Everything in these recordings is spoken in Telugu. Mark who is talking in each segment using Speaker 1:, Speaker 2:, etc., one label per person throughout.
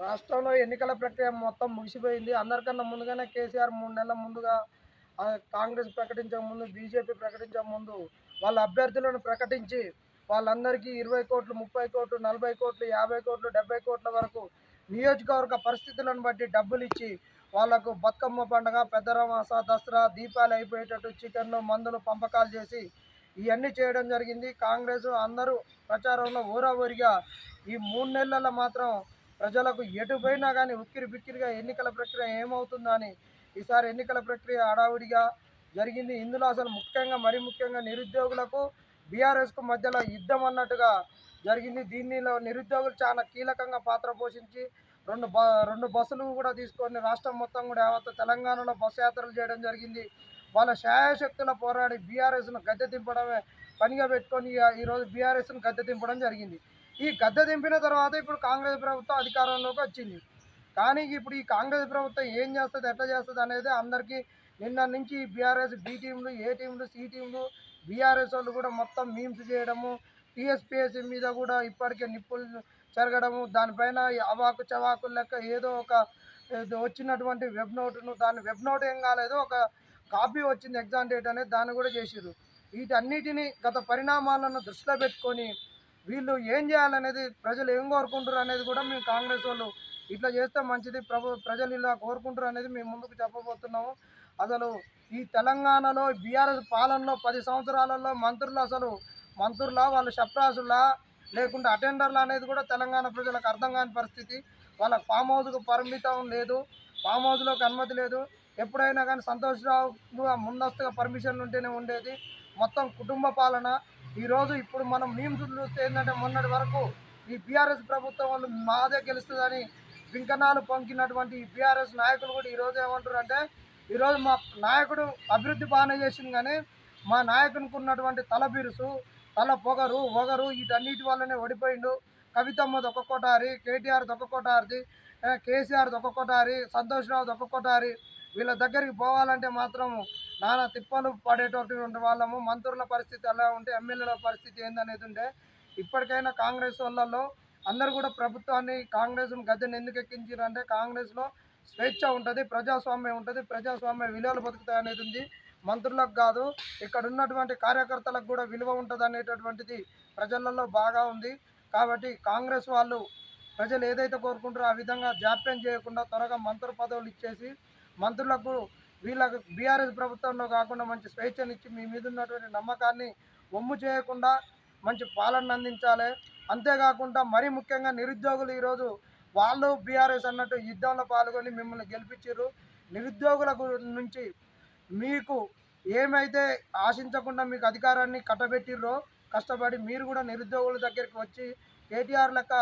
Speaker 1: రాష్ట్రంలో ఎన్నికల ప్రక్రియ మొత్తం ముగిసిపోయింది. అందరికన్నా ముందుగానే కేసీఆర్ మూడు నెలల ముందుగా కాంగ్రెస్ ప్రకటించే ముందు బీజేపీ ప్రకటించే ముందు వాళ్ళ అభ్యర్థులను ప్రకటించి వాళ్ళందరికీ ఇరవై కోట్లు ముప్పై కోట్లు నలభై కోట్లు యాభై కోట్లు డెబ్బై కోట్ల వరకు నియోజకవర్గ పరిస్థితులను బట్టి డబ్బులు ఇచ్చి వాళ్ళకు బతుకమ్మ పండుగ పెద్దరమాస దసరా దీపాలు అయిపోయేటట్టు చికెన్లు మందులు పంపకాలు చేసి ఇవన్నీ చేయడం జరిగింది. కాంగ్రెస్ అందరూ ప్రచారంలో ఊరాఊరిగా ఈ మూడు నెలల్లో మాత్రం ప్రజలకు ఎటు పోయినా కానీ ఉక్కిరి బిక్కిరిగా ఎన్నికల ప్రక్రియ ఏమవుతుందని ఈసారి ఎన్నికల ప్రక్రియ హడావుడిగా జరిగింది. ఇందులో అసలు ముఖ్యంగా మరి ముఖ్యంగా నిరుద్యోగులకు బీఆర్ఎస్కు మధ్యలో యుద్ధం అన్నట్టుగా జరిగింది. దీనిలో నిరుద్యోగులు చాలా కీలకంగా పాత్ర పోషించి రెండు బ రెండు బస్సులు కూడా తీసుకొని రాష్ట్రం మొత్తం కూడా యావత్ తెలంగాణలో బస్సు యాత్రలు చేయడం జరిగింది. వాళ్ళ శాయశక్తుల పోరాడి బీఆర్ఎస్ను గద్దె దింపడమే పనిగా పెట్టుకొని ఇక ఈరోజు బీఆర్ఎస్ను గద్దె దింపడం జరిగింది. ఈ గద్దె దింపిన తర్వాత ఇప్పుడు కాంగ్రెస్ ప్రభుత్వం అధికారంలోకి వచ్చింది. కానీ ఇప్పుడు ఈ కాంగ్రెస్ ప్రభుత్వం ఏం చేస్తుంది ఎట్లా చేస్తుంది అనేది అందరికీ నిన్న నుంచి బీఆర్ఎస్ బి టీంలు ఏ టీంలు సి టీంలు బీఆర్ఎస్ వాళ్ళు కూడా మొత్తం మీమ్స్ చేయడము టీఎస్పీఎస్సీ మీద కూడా ఇప్పటికే నిప్పులు జరగడము దానిపైన అవాకు చవాకులు లెక్క ఏదో ఒక వచ్చినటువంటి వెబ్ నోటును దాని వెబ్ నోట్ ఏం కాలేదు ఒక కాపీ వచ్చింది ఎగ్జామ్ డేట్ అనేది దాన్ని కూడా చేసిర్రు. వీటన్నిటిని గత పరిణామాలను దృష్టిలో పెట్టుకొని వీళ్ళు ఏం చేయాలనేది ప్రజలు ఏం కోరుకుంటారు అనేది కూడా మేము కాంగ్రెస్ వాళ్ళు ఇట్లా చేస్తే మంచిది ప్రభు ప్రజలు ఇలా కోరుకుంటారు అనేది మేము ముందుకు చెప్పబోతున్నాము. అసలు ఈ తెలంగాణలో బీఆర్ఎస్ పాలనలో పది సంవత్సరాలలో మంత్రులు అసలు మంత్రులా వాళ్ళు షప్రాసులా లేకుంటే అటెండర్లు అనేది కూడా తెలంగాణ ప్రజలకు అర్థం కాని పరిస్థితి. వాళ్ళ ఫామ్ హౌస్కు పరిమితం లేదు ఫామ్ హౌస్లోకి అనుమతి లేదు. ఎప్పుడైనా కానీ సంతోషరావు ముందస్తుగా పర్మిషన్ ఉంటేనే ఉండేది. మొత్తం కుటుంబ పాలన ఈరోజు ఇప్పుడు మనం మీమ్స్ చూస్తే ఏంటంటే మొన్నటి వరకు ఈ బీఆర్ఎస్ ప్రభుత్వం వాళ్ళు మాదే గెలుస్తుందని వింకనాలు పొంకినటువంటి ఈ బీఆర్ఎస్ నాయకులు కూడా ఈరోజు ఏమంటారు అంటే ఈరోజు మా నాయకుడు అభివృద్ధి బాగానే చేసింది కానీ మా నాయకునికి ఉన్నటువంటి తల బిరుసు తల పొగరు ఒగరు వీటన్నిటి వల్లనే ఓడిపోయిండు. కవితమ్మది ఒక కొటారి కేటీఆర్ ఒక కోటారిది ఆ, కేసీఆర్ ఒక కొటారి సంతోష్ రావు ఒక కొటారి. వీళ్ళ దగ్గరికి పోవాలంటే మాత్రం నానా తిప్పలు పడేటటువంటి వాళ్ళము. మంత్రుల పరిస్థితి ఎలా ఉంటే ఎమ్మెల్యేల పరిస్థితి ఏందనేది ఉంటే ఇప్పటికైనా కాంగ్రెస్ వాళ్ళలో అందరు కూడా ప్రభుత్వాన్ని కాంగ్రెస్ గద్దెని ఎందుకు ఎక్కించారు అంటే కాంగ్రెస్లో స్వేచ్ఛ ఉంటుంది ప్రజాస్వామ్యం ఉంటుంది ప్రజాస్వామ్య విలువలు బతుకుతాయి అనేది ఉంది. మంత్రులకు కాదు ఇక్కడ ఉన్నటువంటి కార్యకర్తలకు కూడా విలువ ఉంటుంది అనేటటువంటిది ప్రజలలో బాగా ఉంది. కాబట్టి కాంగ్రెస్ వాళ్ళు ప్రజలు ఏదైతే కోరుకుంటారో ఆ విధంగా జాప్యం చేయకుండా త్వరగా మంత్రి పదవులు ఇచ్చేసి మంత్రులకు వీళ్ళకు బీఆర్ఎస్ ప్రభుత్వంలో కాకుండా మంచి స్వేచ్ఛనిచ్చి మీ మీద ఉన్నటువంటి నమ్మకాన్ని ఒమ్ము చేయకుండా మంచి పాలన అందించాలి. అంతేకాకుండా మరీ ముఖ్యంగా నిరుద్యోగులు ఈరోజు వాళ్ళు బీఆర్ఎస్ అన్నట్టు యుద్ధంలో పాల్గొని మిమ్మల్ని గెలిపించారు నిరుద్యోగుల గు- నుంచి మీకు ఏమైతే ఆశించకుండా మీకు అధికారాన్ని కట్టబెట్టిర్రో కష్టపడి మీరు కూడా నిరుద్యోగుల దగ్గరికి వచ్చి కేటీఆర్ లెక్క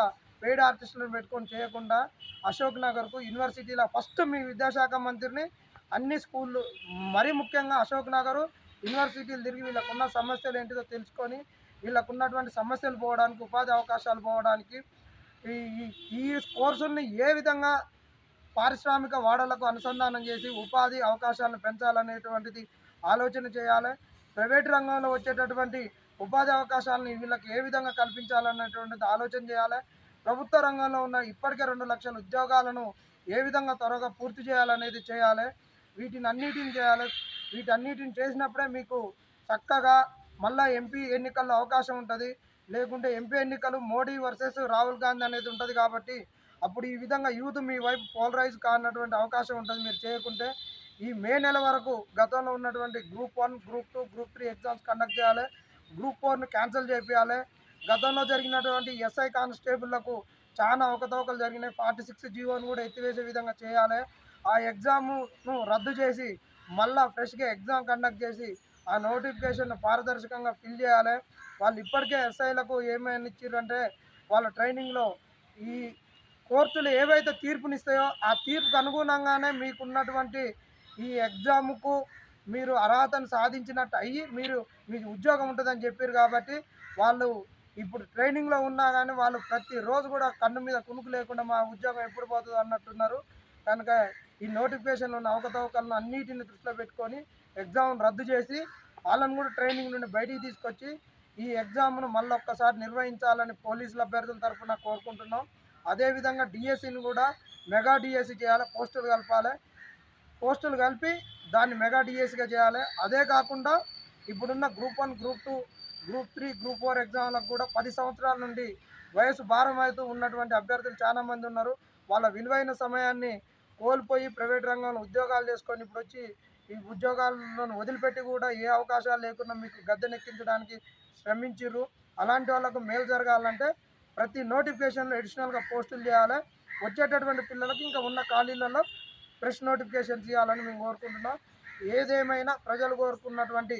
Speaker 1: పెయిడ్ ఆర్టిస్టులను పెట్టుకొని చేయకుండా అశోక్ నగర్కు యూనివర్సిటీలో ఫస్ట్ మీ విద్యాశాఖ మంత్రిని అన్ని స్కూళ్ళు మరీ ముఖ్యంగా అశోక్ నగరు యూనివర్సిటీలు తిరిగి వీళ్ళకున్న సమస్యలు ఏంటిదో తెలుసుకొని వీళ్ళకున్నటువంటి సమస్యలు పోవడానికి ఉపాధి అవకాశాలు పోవడానికి ఈ ఈ- ఈ కోర్సుల్ని ఏ విధంగా పారిశ్రామిక వాడలకు అనుసంధానం చేసి ఉపాధి అవకాశాలను పెంచాలనేటువంటిది ఆలోచన చేయాలి. ప్రైవేట్ రంగంలో వచ్చేటటువంటి ఉపాధి అవకాశాలను వీళ్ళకి ఏ విధంగా కల్పించాలనేటువంటిది ఆలోచన చేయాలి. ప్రభుత్వ రంగంలో ఉన్న ఇప్పటికే రెండు లక్షల ఉద్యోగాలను ఏ విధంగా త్వరగా పూర్తి చేయాలనేది చేయాలి. వీటిని అన్నిటిని చేయాలి. వీటన్నిటిని చేసినప్పుడే మీకు చక్కగా మళ్ళా ఎంపీ ఎన్నికల్లో అవకాశం ఉంటుంది. లేకుంటే ఎంపీ ఎన్నికలు మోడీ వర్సెస్ రాహుల్ గాంధీ అనేది ఉంటుంది కాబట్టి అప్పుడు ఈ విధంగా యూత్ మీ వైపు పోలరైజ్ కానటువంటి అవకాశం ఉంటుంది మీరు చేయకుంటే. ఈ మే నెల వరకు గతంలో ఉన్నటువంటి group one group two group three exams conduct చేయాలి. గ్రూప్ ఫోర్ను క్యాన్సిల్ చేయాలి గతంలో జరిగినటువంటి ఎస్ఐ కానిస్టేబుళ్ళకు చాలా అవకతవకలు జరిగినాయి. ఫార్టీ సిక్స్ జీవోను కూడా ఎత్తివేసే విధంగా చేయాలి. ఆ ఎగ్జామ్ను రద్దు చేసి మళ్ళా ఫ్రెష్గా ఎగ్జామ్ కండక్ట్ చేసి ఆ నోటిఫికేషన్ పారదర్శకంగా ఫిల్ చేయాలి. వాళ్ళు ఇప్పటికే ఎస్ఐలకు ఏమైనా ఇచ్చారంటే వాళ్ళ ట్రైనింగ్లో ఈ కోర్టులు ఏవైతే తీర్పునిస్తాయో ఆ తీర్పుకు అనుగుణంగానే మీకున్నటువంటి ఈ ఎగ్జామ్కు మీరు అర్హతను సాధించినట్టు అయ్యి మీరు మీకు ఉద్యోగం ఉంటుందని చెప్పారు కాబట్టి వాళ్ళు ఇప్పుడు ట్రైనింగ్లో ఉన్నా కానీ వాళ్ళు ప్రతిరోజు కూడా కన్ను మీద కునుకు లేకుండా మా ఉద్యోగం ఎప్పుడు పోతుంది అన్నట్టున్నారు కనుక ఈ నోటిఫికేషన్లో ఉన్న అవకతవకలను అన్నిటిని దృష్టిలో పెట్టుకొని ఎగ్జామ్ రద్దు చేసి వాళ్ళని కూడా ట్రైనింగ్ నుండి బయటికి తీసుకొచ్చి ఈ ఎగ్జామ్ను మళ్ళీ ఒక్కసారి నిర్వహించాలని పోలీసుల అభ్యర్థుల తరఫున కోరుకుంటున్నాం. అదేవిధంగా డిఎస్సిని కూడా మెగా డిఎస్సి చేయాలి పోస్టులు కలపాలి. పోస్టులు కలిపి దాన్ని మెగా డిఎస్సిగా చేయాలి. అదే కాకుండా ఇప్పుడున్న group one group two group three group four ఎగ్జామ్లకు కూడా పది సంవత్సరాల నుండి వయసు భారం అవుతూ ఉన్నటువంటి అభ్యర్థులు చాలామంది ఉన్నారు. వాళ్ళ విలువైన సమయాన్ని కోల్పోయి ప్రైవేట్ రంగంలో ఉద్యోగాలు చేసుకొని ఇప్పుడు వచ్చి ఈ ఉద్యోగాలను వదిలిపెట్టి కూడా ఏ అవకాశాలు లేకుండా మీకు గద్దెనెక్కించడానికి శ్రమించిర్రు. అలాంటి వాళ్ళకు మేలు జరగాలంటే ప్రతి నోటిఫికేషన్లో అడిషనల్గా పోస్టులు చేయాలి. వచ్చేటటువంటి పిల్లలకి ఇంకా ఉన్న ఖాళీలలో ఫ్రెష్ నోటిఫికేషన్ చేయాలని మేము కోరుకుంటున్నాం. ఏదేమైనా ప్రజలు కోరుకున్నటువంటి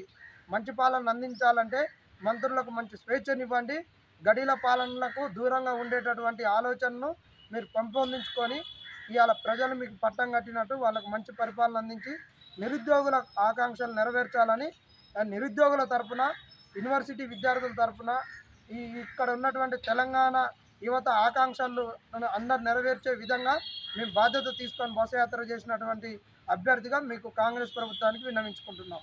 Speaker 1: మంచి పాలన అందించాలంటే మంత్రులకు మంచి స్వేచ్ఛనివ్వండి. గడిల పాలనలకు దూరంగా ఉండేటటువంటి ఆలోచనను మీరు పెంపొందించుకొని ఇవాళ ప్రజలు మీకు పట్టం కట్టినట్టు వాళ్ళకు మంచి పరిపాలన అందించి నిరుద్యోగుల ఆకాంక్షలు నెరవేర్చాలని నిరుద్యోగుల తరపున యూనివర్సిటీ విద్యార్థుల తరపున ఈ ఇక్కడ ఉన్నటువంటి తెలంగాణ యువత ఆకాంక్షలు అందరు నెరవేర్చే విధంగా మేము బాధ్యత తీసుకొని బస్సు యాత్ర చేసినటువంటి అభ్యర్థిగా మీకు కాంగ్రెస్ ప్రభుత్వానికి విన్నవించుకుంటున్నాం.